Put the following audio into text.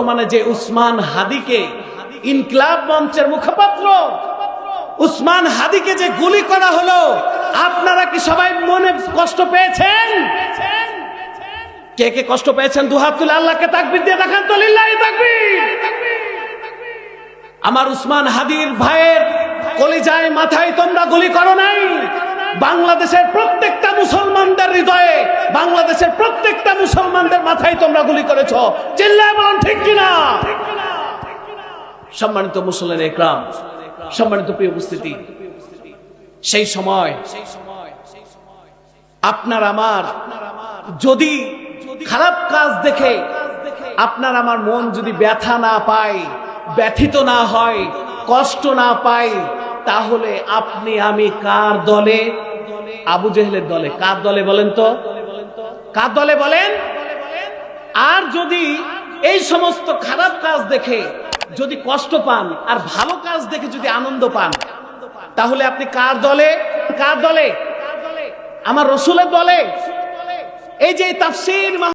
বর্তমানে যে উসমান হাদিকে ইনকলাব মঞ্চের মুখপাত্র, উসমান হাদিকে যে গুলি করা হলো, আপনারা কি সবাই মনে কষ্ট পেয়েছেন? কে কে কষ্ট পেয়েছেন? দুহাত তুলে আল্লাহকে তাকবির দিয়ে দেখান তো, লিল্লাহি তাকবীর। আমার উসমান হাদির ভাইয়ের কলিজায়, মাথায় তোমরা গুলি করো নাই। বাংলাদেশের প্রত্যেকটা মুসলমানদের হৃদয়ে, বাংলাদেশের প্রত্যেকটা মুসলমানদের মাথায় তোমরা গুলি করেছ। চিল্লায় বলুন, ঠিক কিনা? সম্মানিত মুসলিম একরাম, সম্মানিত প্রিয় উপস্থিতি, সেই সময় আপনার আমার যদি খারাপ কাজ দেখে, আপনার আমার মন যদি ব্যথা না পায়, ব্যথিত না হয়, কষ্ট না পাই তাহলে আপনি আমি কার দলে? আবু জেহেলের দলে। কার দলে বলেন তো? কার দলে বলেন? আর যদি এই সমস্ত খারাপ কাজ দেখে যদি কষ্ট পান আর ভালো কাজ দেখে যদি আনন্দ পান, তাহলে আপনি কার দলে? কার দলে? আমার রসুলের দলে। এই যে তাফসির